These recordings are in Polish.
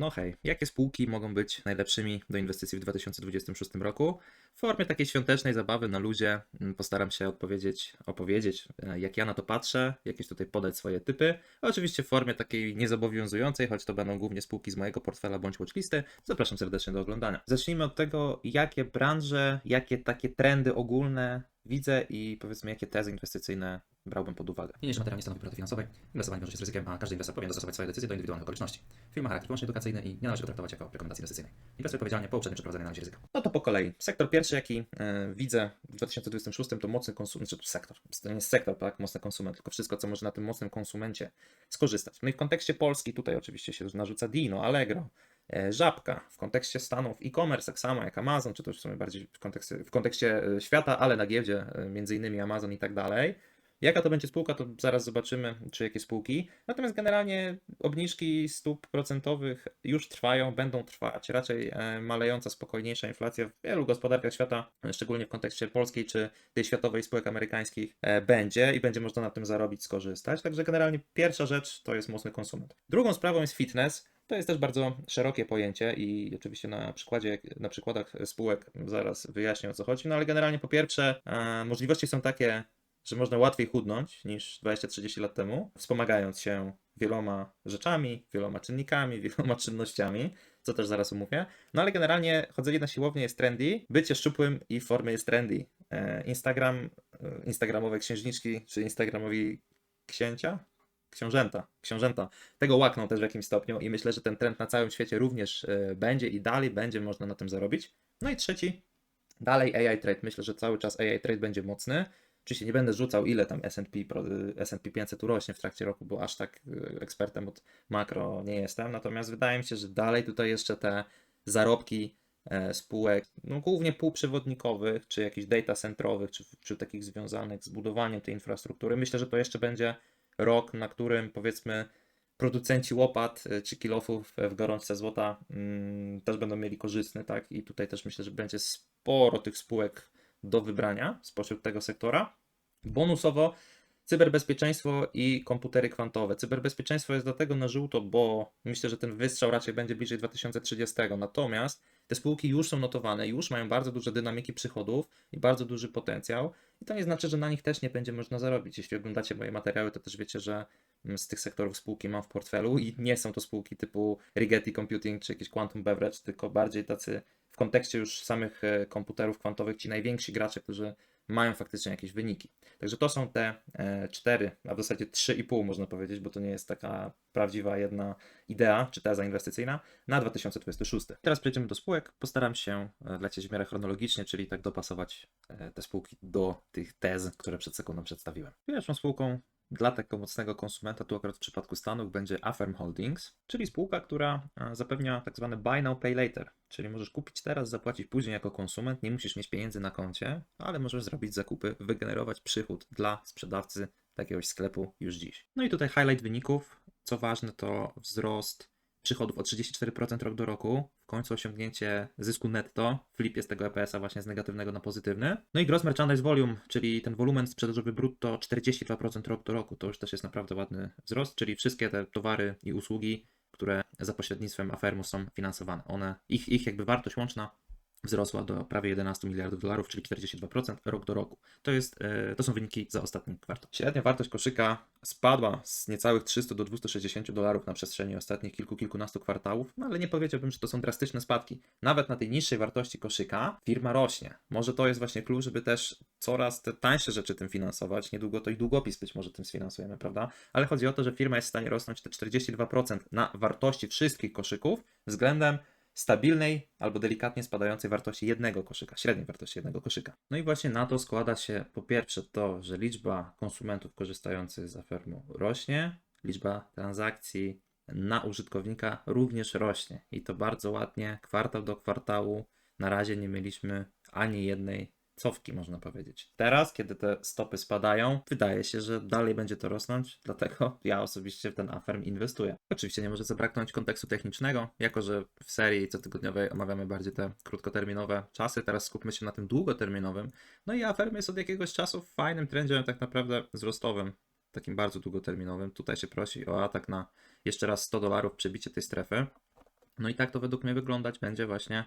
no hej, jakie spółki mogą być najlepszymi do inwestycji w 2026 roku? W formie takiej świątecznej zabawy na luzie mm, postaram się odpowiedzieć, opowiedzieć, e, jak ja na to patrzę, jakieś tutaj podać swoje typy. Oczywiście w formie takiej niezobowiązującej, choć to będą głównie spółki z mojego portfela bądź watchlisty. Zapraszam serdecznie do oglądania. Zacznijmy od tego, jakie branże, jakie takie trendy ogólne widzę i powiedzmy, jakie tezy inwestycyjne brałbym pod uwagę. Niniejszy materiał nie stanowi porady finansowej. Inwestowanie wiąże się z ryzykiem, a każdy inwestor powinien dostosować swoje decyzje do indywidualnych okoliczności. Firma ma charakter wyłącznie edukacyjny i nie należy go traktować jako rekomendacji inwestycyjnej. Inwestuj odpowiedzialnie po uprzednim przeprowadzeniu analizy ryzyka. No to po kolei. Sektor pierwszy, jaki e, widzę w 2026, to mocny konsument, czy sektor. To nie jest sektor, tak, mocny konsument, tylko wszystko, co może na tym mocnym konsumencie skorzystać. No i w kontekście Polski, tutaj oczywiście się narzuca Dino, Allegro, Żabka. W kontekście Stanów e-commerce, tak samo jak Amazon, czy to już w sumie bardziej w kontekście, w kontekście e, świata, ale na giełdzie, e, między innymi Amazon i tak dalej. Jaka to będzie spółka, to zaraz zobaczymy, czy jakie spółki. Natomiast generalnie obniżki stóp procentowych już trwają, będą trwać. Raczej e, malejąca, spokojniejsza inflacja w wielu gospodarkach świata, szczególnie w kontekście polskiej czy tej światowej spółek amerykańskich, e, będzie i będzie można na tym zarobić, skorzystać. Także generalnie pierwsza rzecz to jest mocny konsument. Drugą sprawą jest fitness. To jest też bardzo szerokie pojęcie i oczywiście na przykładzie, na przykładach spółek zaraz wyjaśnię o co chodzi, no ale generalnie po pierwsze e, możliwości są takie, że można łatwiej chudnąć niż 20-30 lat temu, wspomagając się wieloma rzeczami, wieloma czynnikami, wieloma czynnościami, co też zaraz omówię. No ale generalnie chodzenie na siłownię jest trendy, bycie szczupłym i w formie jest trendy. E, Instagram, e, instagramowe księżniczki czy instagramowi księcia, książęta, książęta tego łakną też w jakimś stopniu i myślę, że ten trend na całym świecie również e, będzie i dalej będzie można na tym zarobić. No i trzeci, dalej AI trade. Myślę, że cały czas AI trade będzie mocny. Oczywiście nie będę rzucał, ile tam S&P, S&P 500 urośnie w trakcie roku, bo aż tak y, ekspertem od makro nie jestem. Natomiast wydaje mi się, że dalej tutaj jeszcze te zarobki e, spółek, no głównie półprzewodnikowych, czy jakichś data centrowych, czy, czy takich związanych z budowaniem tej infrastruktury. Myślę, że to jeszcze będzie rok, na którym powiedzmy producenci łopat e, czy kilofów w gorączce złota mm, też będą mieli korzystny, tak? I tutaj też myślę, że będzie sporo tych spółek do wybrania spośród tego sektora. Bonusowo cyberbezpieczeństwo i komputery kwantowe. Cyberbezpieczeństwo jest dlatego na żółto, bo myślę, że ten wystrzał raczej będzie bliżej 2030. Natomiast te spółki już są notowane, już mają bardzo duże dynamiki przychodów i bardzo duży potencjał. I to nie znaczy, że na nich też nie będzie można zarobić. Jeśli oglądacie moje materiały, to też wiecie, że mm, z tych sektorów spółki mam w portfelu i nie są to spółki typu Rigetti Computing czy jakieś Quantum Beverage, tylko bardziej tacy w kontekście już samych e, komputerów kwantowych ci najwięksi gracze, którzy mają faktycznie jakieś wyniki. Także to są te e, cztery, a w zasadzie trzy i pół można powiedzieć, bo to nie jest taka prawdziwa jedna idea czy teza inwestycyjna na 2026. Teraz przejdziemy do spółek. Postaram się e, lecieć w miarę chronologicznie, czyli tak dopasować e, te spółki do tych tez, które przed sekundą przedstawiłem. Pierwszą spółką dla tego mocnego konsumenta, tu akurat w przypadku Stanów, będzie Affirm Holdings, czyli spółka, która e, zapewnia tak zwane buy now, pay later, czyli możesz kupić teraz, zapłacić później jako konsument, nie musisz mieć pieniędzy na koncie, ale możesz zrobić zakupy, wygenerować przychód dla sprzedawcy jakiegoś sklepu już dziś. No i tutaj highlight wyników. Co ważne, to wzrost przychodów o 34% rok do roku, w końcu osiągnięcie zysku netto, flip jest tego EPS-a właśnie z negatywnego na pozytywny. No i gross merchandise volume, czyli ten wolumen sprzedażowy brutto 42% rok do roku, to już też jest naprawdę ładny wzrost, czyli wszystkie te towary i usługi, które za pośrednictwem Afermu są finansowane. One, ich, ich jakby wartość łączna wzrosła do prawie 11 miliardów dolarów, czyli 42% rok do roku. To, jest, e, to są wyniki za ostatni kwartał. Średnia wartość koszyka spadła z niecałych 300 do 260 dolarów na przestrzeni ostatnich kilku, kilkunastu kwartałów, no ale nie powiedziałbym, że to są drastyczne spadki. Nawet na tej niższej wartości koszyka firma rośnie. Może to jest właśnie klucz, żeby też coraz te tańsze rzeczy tym finansować. Niedługo to i długopis być może tym sfinansujemy, prawda? Ale chodzi o to, że firma jest w stanie rosnąć te 42% na wartości wszystkich koszyków względem stabilnej albo delikatnie spadającej wartości jednego koszyka, średniej wartości jednego koszyka. No i właśnie na to składa się po pierwsze to, że liczba konsumentów korzystających z Afermu rośnie, liczba transakcji na użytkownika również rośnie i to bardzo ładnie, kwartał do kwartału. Na razie nie mieliśmy ani jednej cofki, można powiedzieć. Teraz, kiedy te stopy spadają, wydaje się, że dalej będzie to rosnąć, dlatego ja osobiście w ten Affirm inwestuję. Oczywiście nie może zabraknąć kontekstu technicznego, jako że w serii cotygodniowej omawiamy bardziej te krótkoterminowe czasy, teraz skupmy się na tym długoterminowym. No i Affirm jest od jakiegoś czasu w fajnym trendzie tak naprawdę wzrostowym, takim bardzo długoterminowym. Tutaj się prosi o atak na jeszcze raz 100 dolarów przebicie tej strefy. No i tak to według mnie wyglądać będzie właśnie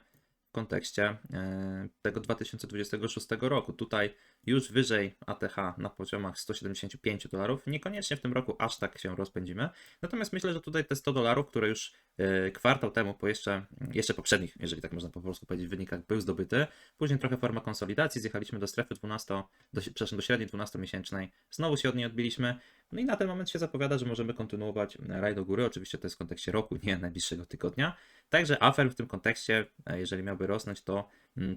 kontekście e, tego 2026 roku. Tutaj już wyżej ATH na poziomach 175 dolarów. Niekoniecznie w tym roku aż tak się rozpędzimy. Natomiast myślę, że tutaj te 100 dolarów, które już e, kwartał temu po jeszcze, jeszcze poprzednich, jeżeli tak można po polsku powiedzieć, wynikach był zdobyty. Później trochę forma konsolidacji, zjechaliśmy do strefy 12, do, przepraszam, do średniej 12-miesięcznej. Znowu się od niej odbiliśmy. No i na ten moment się zapowiada, że możemy kontynuować raj do góry. Oczywiście to jest w kontekście roku, nie najbliższego tygodnia. Także afer w tym kontekście, e, jeżeli miałby rosnąć, to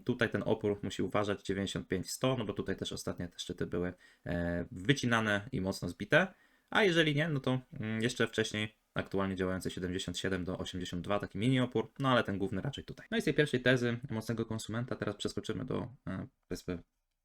tutaj ten opór musi uważać 95-100, no bo tutaj też ostatnie te szczyty były e, wycinane i mocno zbite. A jeżeli nie, no to mm, jeszcze wcześniej aktualnie działające 77 do 82, taki mini opór, no ale ten główny raczej tutaj. No i z tej pierwszej tezy mocnego konsumenta teraz przeskoczymy do e,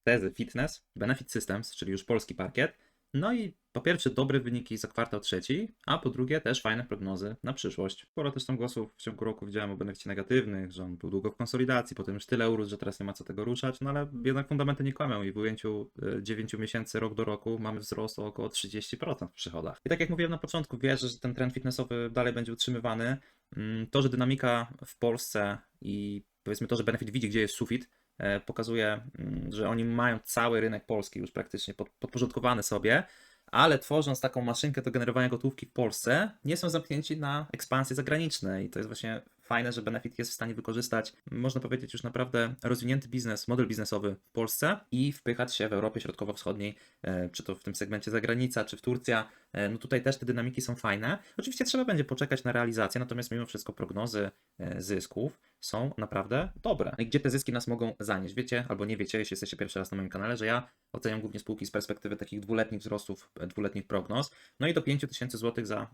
tezy fitness, benefit systems, czyli już polski parkiet. No i po pierwsze dobre wyniki za kwartał trzeci, a po drugie też fajne prognozy na przyszłość. Sporo też tam głosów w ciągu roku widziałem o beneficie negatywnych, że on był długo w konsolidacji, potem już tyle urósł, że teraz nie ma co tego ruszać, no ale jednak fundamenty nie kłamią i w ujęciu 9 miesięcy rok do roku mamy wzrost o około 30% w przychodach. I tak jak mówiłem na początku, wierzę, że ten trend fitnessowy dalej będzie utrzymywany. Mm, To, że dynamika w Polsce i powiedzmy to, że Benefit widzi, gdzie jest sufit, e, pokazuje, mm, że oni mają cały rynek polski już praktycznie pod, podporządkowany sobie, ale tworząc taką maszynkę do generowania gotówki w Polsce, nie są zamknięci na ekspansje zagraniczne i to jest właśnie fajne, że Benefit jest w stanie wykorzystać, można powiedzieć, już naprawdę rozwinięty biznes, model biznesowy w Polsce i wpychać się w Europie Środkowo-Wschodniej, e, czy to w tym segmencie zagranica, czy w Turcja. E, No tutaj też te dynamiki są fajne. Oczywiście trzeba będzie poczekać na realizację, natomiast mimo wszystko prognozy e, zysków są naprawdę dobre. I gdzie te zyski nas mogą zanieść? Wiecie, albo nie wiecie, jeśli jesteście pierwszy raz na moim kanale, że ja oceniam głównie spółki z perspektywy takich dwuletnich wzrostów, dwuletnich prognoz. No i do 5000 zł za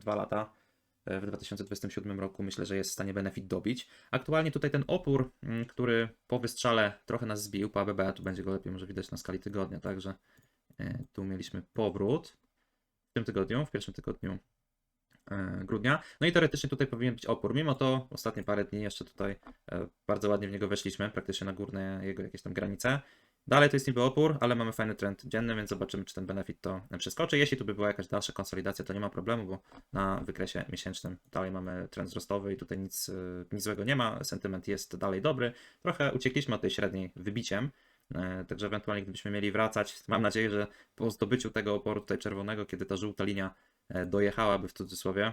dwa lata w 2027 roku myślę, że jest w stanie benefit dobić. Aktualnie tutaj ten opór, mm, który po wystrzale trochę nas zbił, po ABB, tu będzie go lepiej może widać na skali tygodnia, także e, tu mieliśmy powrót w tym tygodniu, w pierwszym tygodniu e, grudnia. No i teoretycznie tutaj powinien być opór. Mimo to ostatnie parę dni jeszcze tutaj e, bardzo ładnie w niego weszliśmy, praktycznie na górne jego jakieś tam granice. Dalej to jest niby opór, ale mamy fajny trend dzienny, więc zobaczymy, czy ten benefit to przeskoczy. Jeśli tu by była jakaś dalsza konsolidacja, to nie ma problemu, bo na wykresie miesięcznym dalej mamy trend wzrostowy i tutaj nic, y, nic złego nie ma. Sentyment jest dalej dobry. Trochę uciekliśmy od tej średniej wybiciem, e, także ewentualnie gdybyśmy mieli wracać, mam nadzieję, że po zdobyciu tego oporu tutaj czerwonego, kiedy ta żółta linia e, dojechałaby w cudzysłowie,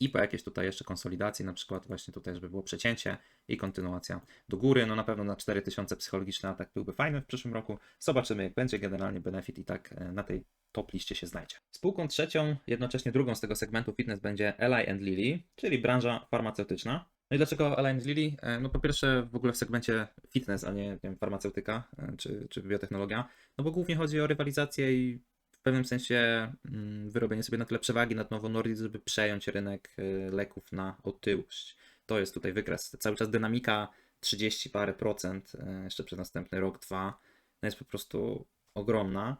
i po jakiejś tutaj jeszcze konsolidacji, na przykład właśnie tutaj, żeby było przecięcie i kontynuacja do góry. No na pewno na 4000 psychologiczny atak byłby fajny w przyszłym roku. Zobaczymy jak będzie. Generalnie benefit i tak e, na tej top liście się znajdzie. Spółką trzecią, jednocześnie drugą z tego segmentu fitness będzie Eli and Lilly, czyli branża farmaceutyczna. No i dlaczego Eli and Lilly? E, No po pierwsze w ogóle w segmencie fitness, a nie, nie wiem, farmaceutyka e, czy, czy biotechnologia, no bo głównie chodzi o rywalizację i pewnym sensie mm, wyrobienie sobie na tyle przewagi nad Novo Nordisk, żeby przejąć rynek y, leków na otyłość. To jest tutaj wykres. Cały czas dynamika 30 parę procent y, jeszcze przez następny rok, dwa, no jest po prostu ogromna.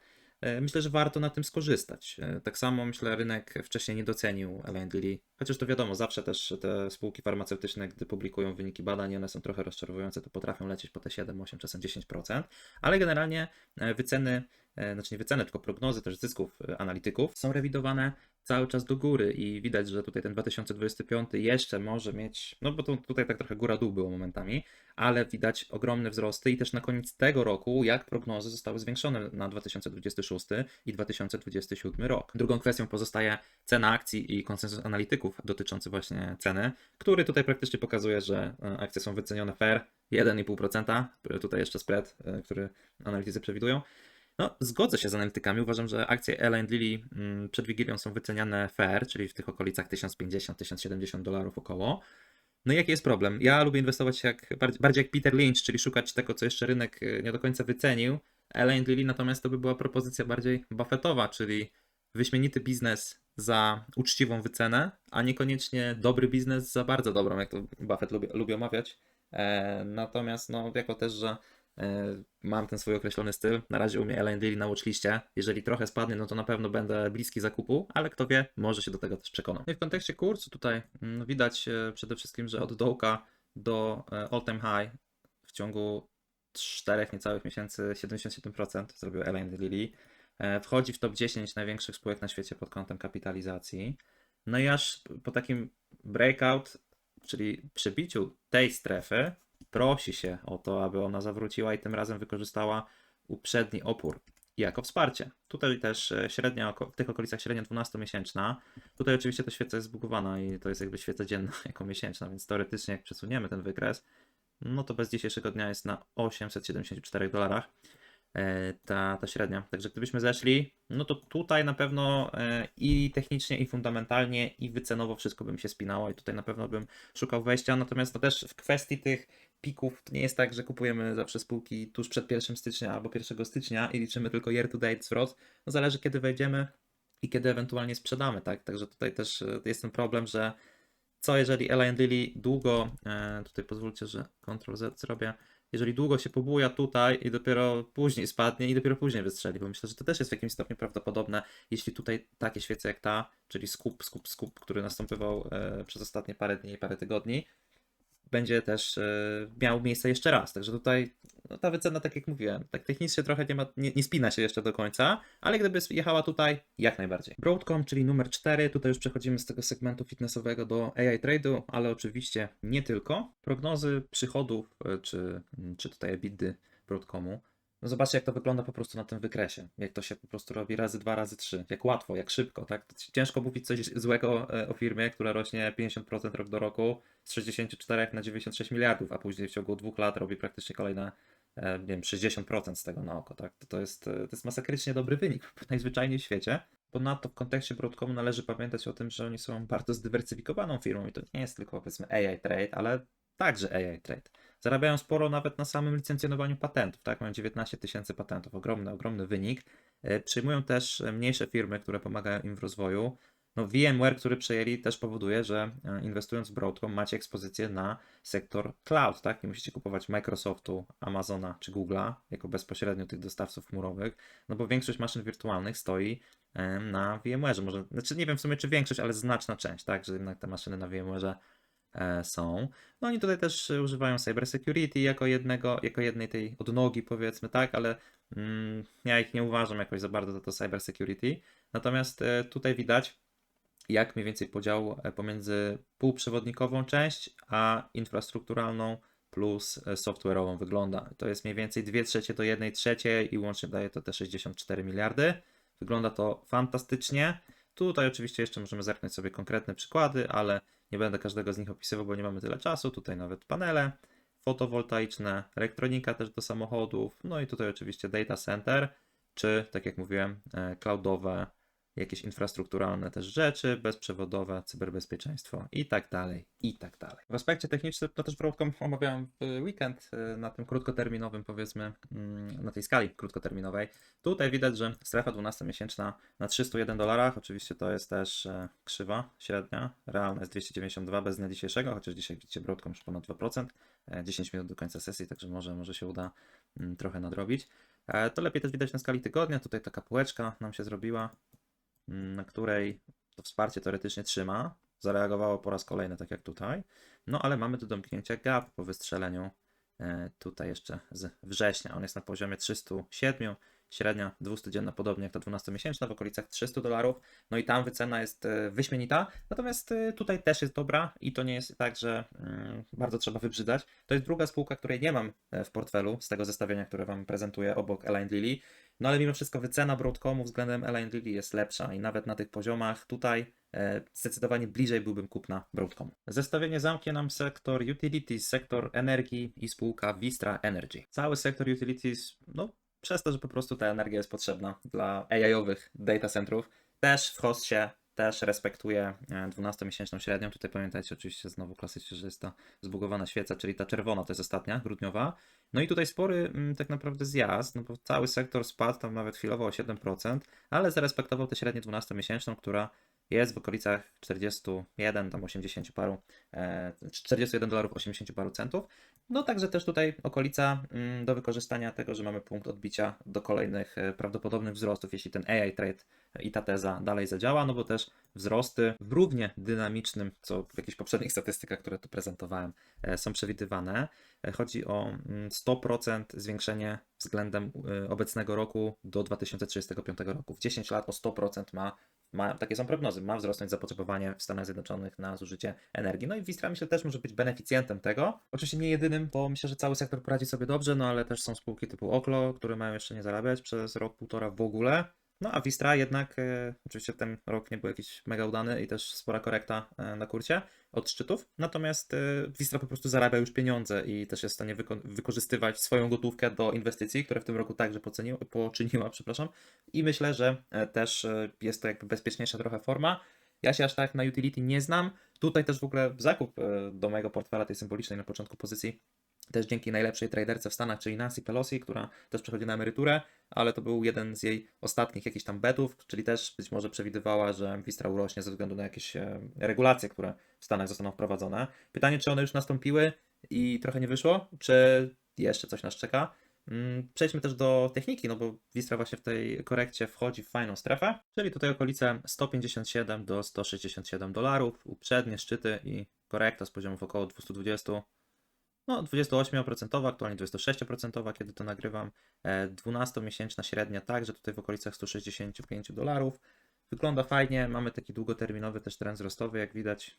Y, Myślę, że warto na tym skorzystać. Y, Tak samo myślę, rynek wcześniej nie docenił Lilly, chociaż to wiadomo, zawsze też te spółki farmaceutyczne, gdy publikują wyniki badań, one są trochę rozczarowujące, to potrafią lecieć po te 7, 8, czasem 10%, ale generalnie e, wyceny e, znaczy nie wyceny, tylko prognozy też zysków e, analityków są rewidowane cały czas do góry i widać, że tutaj ten 2025 jeszcze może mieć, no bo to tutaj tak trochę góra-dół było momentami, ale widać ogromne wzrosty i też na koniec tego roku, jak prognozy zostały zwiększone na 2026 i 2027 rok. Drugą kwestią pozostaje cena akcji i konsensus analityków dotyczący właśnie ceny, który tutaj praktycznie pokazuje, że e, akcje są wycenione fair, 1,5%, tutaj jeszcze spread, e, który analitycy przewidują. No, zgodzę się z analitykami. Uważam, że akcje Ella Lilly mm, przed Wigilią są wyceniane fair, czyli w tych okolicach 1050-1070 dolarów około. No i jaki jest problem? Ja lubię inwestować jak, bardziej, jak Peter Lynch, czyli szukać tego, co jeszcze rynek y, nie do końca wycenił. Ella Lilly natomiast to by była propozycja bardziej buffetowa, czyli wyśmienity biznes za uczciwą wycenę, a niekoniecznie dobry biznes za bardzo dobrą, jak to Buffett lubi, lubi omawiać. E, natomiast no, jako też, że Mam ten swój określony styl. Na razie u mnie Elaine Daily na watchliście. Jeżeli trochę spadnie, no to na pewno będę bliski zakupu, ale kto wie, może się do tego też przekonam. No i w kontekście kursu tutaj mm, widać e, przede wszystkim, że od dołka do e, all time high w ciągu 4 niecałych miesięcy 77% zrobił Elaine Lilly. E, Wchodzi w top 10 największych spółek na świecie pod kątem kapitalizacji. No i aż po takim breakout czyli przy biciu tej strefy prosi się o to, aby ona zawróciła i tym razem wykorzystała uprzedni opór jako wsparcie. Tutaj też e, średnia, w tych okolicach średnia 12-miesięczna. Tutaj oczywiście ta świeca jest zbugowana i to jest jakby świeca dzienna jako miesięczna, więc teoretycznie jak przesuniemy ten wykres, no to bez dzisiejszego dnia jest na 874 dolarach ta, ta średnia. Także gdybyśmy zeszli, no to tutaj na pewno e, i technicznie, i fundamentalnie, i wycenowo wszystko bym się spinało i tutaj na pewno bym szukał wejścia. Natomiast to też w kwestii tych pików to nie jest tak, że kupujemy zawsze spółki tuż przed 1 stycznia albo 1 stycznia i liczymy tylko year to date wzrost. No zależy kiedy wejdziemy i kiedy ewentualnie sprzedamy, tak? Także tutaj też e, jest ten problem, że co jeżeli Ella Lilly długo, e, tutaj pozwólcie, że Ctrl Z zrobię, jeżeli długo się pobuja tutaj i dopiero później spadnie i dopiero później wystrzeli, bo myślę, że to też jest w jakimś stopniu prawdopodobne, jeśli tutaj takie świece jak ta, czyli skup, skup, skup, który następował e, przez ostatnie parę dni i parę tygodni, będzie też e, miał miejsce jeszcze raz. Także tutaj no, ta wycena, tak jak mówiłem, tak technicznie trochę nie, ma, nie, nie spina się jeszcze do końca, ale gdyby jechała tutaj, jak najbardziej. Broadcom, czyli numer 4, tutaj już przechodzimy z tego segmentu fitnessowego do AI trade'u, ale oczywiście nie tylko. Prognozy przychodów, e, czy, czy tutaj EBITDA Broadcomu, no zobaczcie, jak to wygląda po prostu na tym wykresie. Jak to się po prostu robi razy dwa, razy trzy. Jak łatwo, jak szybko, tak? Ciężko mówić coś złego e, o firmie, która rośnie 50% rok do roku z 64 na 96 miliardów, a później w ciągu dwóch lat robi praktycznie kolejne, nie wiem, 60% z tego na oko, tak? To, to, jest, e, to jest masakrycznie dobry wynik najzwyczajniej w świecie. Ponadto w kontekście Broadcomu należy pamiętać o tym, że oni są bardzo zdywersyfikowaną firmą i to nie jest tylko powiedzmy AI Trade, ale także AI Trade. Zarabiają sporo nawet na samym licencjonowaniu patentów, tak? Mają 19 tysięcy patentów, ogromny, ogromny wynik. E, Przyjmują też e, mniejsze firmy, które pomagają im w rozwoju. No VMware, który przejęli, też powoduje, że e, inwestując w Broadcom macie ekspozycję na sektor cloud, tak? Nie musicie kupować Microsoftu, Amazona czy Google'a jako bezpośrednio tych dostawców chmurowych, no bo większość maszyn wirtualnych stoi e, na VMware. Może, znaczy nie wiem w sumie czy większość, ale znaczna część, tak? Że jednak te maszyny na VMware e, są. No oni tutaj też używają cybersecurity jako jednego, jako jednej tej odnogi powiedzmy, tak, ale mm, ja ich nie uważam jakoś za bardzo za to cybersecurity. Natomiast tutaj widać jak mniej więcej podział e, pomiędzy półprzewodnikową część, a infrastrukturalną plus e, software'ową wygląda. To jest mniej więcej 2 trzecie do 1 trzeciej i łącznie daje to te 64 miliardy. Wygląda to fantastycznie. Tutaj oczywiście jeszcze możemy zerknąć sobie konkretne przykłady, ale nie będę każdego z nich opisywał, bo nie mamy tyle czasu. Tutaj nawet panele fotowoltaiczne, elektronika też do samochodów, no i tutaj oczywiście data center, czy tak jak mówiłem, e, cloudowe, jakieś infrastrukturalne też rzeczy, bezprzewodowe, cyberbezpieczeństwo i tak dalej, i tak dalej. W aspekcie technicznym, no też Broadcom omawiałem w weekend e, na tym krótkoterminowym, powiedzmy, mm, na tej skali krótkoterminowej. Tutaj widać, że strefa 12-miesięczna na 301 dolarach, oczywiście to jest też e, krzywa średnia, realna jest 292 bez dnia dzisiejszego, chociaż dzisiaj widzicie Broadcom już ponad 2%, e, 10 minut do końca sesji, także może, może się uda mm, trochę nadrobić. E, To lepiej też widać na skali tygodnia, tutaj taka półeczka nam się zrobiła, na której to wsparcie teoretycznie trzyma. Zareagowało po raz kolejny, tak jak tutaj. No ale mamy do domknięcia gap po wystrzeleniu e, tutaj jeszcze z września. On jest na poziomie 307, średnia 200-dzienna, podobnie jak ta 12-miesięczna, w okolicach 300 dolarów. No i tam wycena jest e, wyśmienita, natomiast e, tutaj też jest dobra i to nie jest tak, że mm, bardzo trzeba wybrzydzać. To jest druga spółka, której nie mam w portfelu z tego zestawienia, które Wam prezentuję obok Align Lilly. No ale mimo wszystko wycena Broadcomu względem Align Lilly jest lepsza i nawet na tych poziomach tutaj e, zdecydowanie bliżej byłbym kupna Broadcomu. Zestawienie zamknie nam sektor utilities, sektor energii i spółka Vistra Energy. Cały sektor utilities, no przez to, że po prostu ta energia jest potrzebna dla AI-owych data centrów, też w hostie też respektuje e, 12-miesięczną średnią. Tutaj pamiętajcie oczywiście znowu klasycznie, że jest ta zbugowana świeca, czyli ta czerwona to jest ostatnia, grudniowa. No i tutaj spory mm, tak naprawdę zjazd, no bo cały sektor spadł tam nawet chwilowo o 7%, ale zarespektował tę średnię 12-miesięczną, która jest w okolicach 41, tam 80 paru, e, 41 dolarów 80 paru centów. No także też tutaj okolica mm, do wykorzystania tego, że mamy punkt odbicia do kolejnych e, prawdopodobnych wzrostów, jeśli ten AI trade i ta teza dalej zadziała, no bo też wzrosty w równie dynamicznym, co w jakichś poprzednich statystykach, które tu prezentowałem, e, są przewidywane. E, Chodzi o mm, 100% zwiększenie względem e, obecnego roku do 2035 roku. W 10 lat o 100% ma ma, takie są prognozy, ma wzrosnąć zapotrzebowanie w Stanach Zjednoczonych na zużycie energii. No i Wistra myślę też może być beneficjentem tego. Oczywiście nie jedynym, bo myślę, że cały sektor poradzi sobie dobrze, no ale też są spółki typu Oklo, które mają jeszcze nie zarabiać przez rok, półtora w ogóle. No a Wistra jednak, e, oczywiście ten rok nie był jakiś mega udany i też spora korekta e, na kurcie od szczytów. Natomiast e, Wistra po prostu zarabia już pieniądze i też jest w stanie wyko- wykorzystywać swoją gotówkę do inwestycji, które w tym roku także poceniła, poczyniła, przepraszam. I myślę, że e, też e, jest to jakby bezpieczniejsza trochę forma. Ja się aż tak na utility nie znam. Tutaj też w ogóle zakup e, do mojego portfela tej symbolicznej na początku pozycji też dzięki najlepszej traderce w Stanach, czyli Nancy Pelosi, która też przechodzi na emeryturę, ale to był jeden z jej ostatnich jakichś tam betów, czyli też być może przewidywała, że Wistra urośnie ze względu na jakieś e, regulacje, które w Stanach zostaną wprowadzone. Pytanie, czy one już nastąpiły i trochę nie wyszło, czy jeszcze coś nas czeka. Mm, Przejdźmy też do techniki, no bo Wistra właśnie w tej korekcie wchodzi w fajną strefę, czyli tutaj okolice 157 do 167 dolarów, uprzednie szczyty i korekta z poziomów około 220 no, 28%, aktualnie 26%, kiedy to nagrywam. E, 12-miesięczna średnia także tutaj w okolicach 165 dolarów. Wygląda fajnie, mamy taki długoterminowy też trend wzrostowy, jak widać.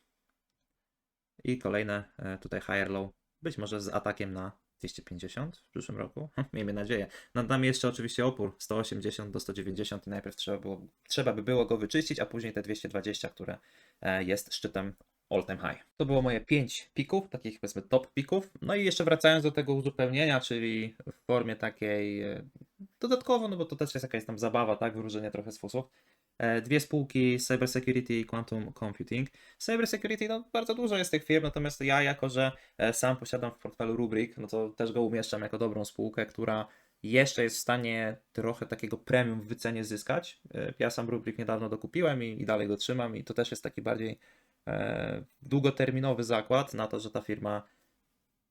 I kolejne e, tutaj higher low, być może z atakiem na 250 w przyszłym roku. Miejmy nadzieję. Nad nami jeszcze oczywiście opór 180 do 190 i najpierw trzeba, było, trzeba by było go wyczyścić, a później te 220, które e, jest szczytem all time high. To było moje 5 pików, takich powiedzmy top pików. No i jeszcze wracając do tego uzupełnienia, czyli w formie takiej e, dodatkowo, no bo to też jest jakaś tam zabawa, tak, wróżenie trochę z fusów. E, Dwie spółki Cybersecurity i Quantum Computing. Cybersecurity, no bardzo dużo jest tych firm, natomiast ja jako, że e, sam posiadam w portfelu Rubrik, no to też go umieszczam jako dobrą spółkę, która jeszcze jest w stanie trochę takiego premium w wycenie zyskać. Ja sam Rubrik niedawno dokupiłem i, i dalej go trzymam i to też jest taki bardziej długoterminowy zakład na to, że ta firma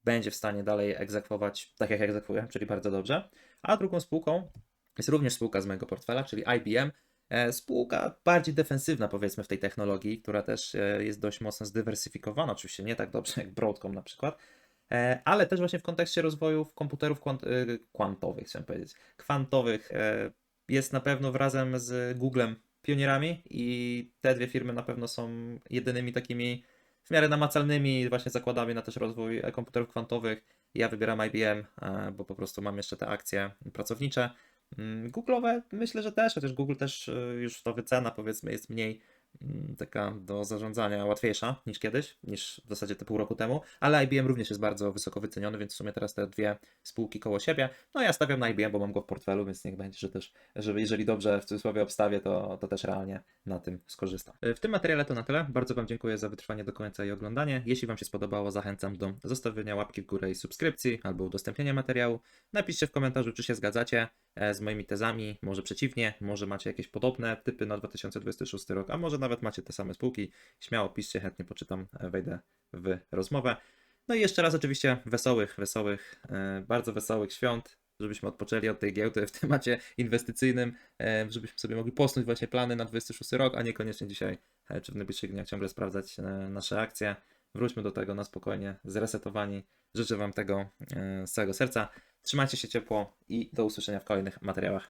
będzie w stanie dalej egzekwować tak jak egzekwuje, czyli bardzo dobrze. A drugą spółką jest również spółka z mojego portfela, czyli IBM. E, Spółka bardziej defensywna, powiedzmy, w tej technologii, która też e, jest dość mocno zdywersyfikowana. Oczywiście nie tak dobrze jak Broadcom na przykład, e, ale też właśnie w kontekście rozwoju komputerów kwant- e, kwantowych, chciałem powiedzieć, kwantowych, e, jest na pewno razem z Googlem pionierami i te dwie firmy na pewno są jedynymi takimi w miarę namacalnymi właśnie zakładami na też rozwój e, komputerów kwantowych. Ja wybieram IBM, e, bo po prostu mam jeszcze te akcje pracownicze. Mm, Google'owe myślę, że też, chociaż Google też e, już to wycena powiedzmy jest mniej taka do zarządzania łatwiejsza niż kiedyś, niż w zasadzie te pół roku temu, ale IBM również jest bardzo wysoko wyceniony, więc w sumie teraz te dwie spółki koło siebie. No ja stawiam na IBM, bo mam go w portfelu, więc niech będzie, że też, że jeżeli dobrze w cudzysłowie obstawię, to, to też realnie na tym skorzystam. E, W tym materiale to na tyle. Bardzo Wam dziękuję za wytrwanie do końca i oglądanie. Jeśli Wam się spodobało, zachęcam do zostawienia łapki w górę i subskrypcji albo udostępnienia materiału. Napiszcie w komentarzu, czy się zgadzacie z moimi tezami, może przeciwnie, może macie jakieś podobne typy na 2026 rok, a może nawet macie te same spółki. Śmiało piszcie, chętnie poczytam, e, wejdę w rozmowę. No i jeszcze raz oczywiście wesołych, wesołych, e, bardzo wesołych świąt, żebyśmy odpoczęli od tej giełdy w temacie inwestycyjnym, e, żebyśmy sobie mogli posnąć właśnie plany na 26 rok, a niekoniecznie dzisiaj e, czy w najbliższych dniach ciągle sprawdzać e, nasze akcje. Wróćmy do tego na spokojnie, zresetowani. Życzę Wam tego e, z całego serca. Trzymajcie się ciepło i do usłyszenia w kolejnych materiałach.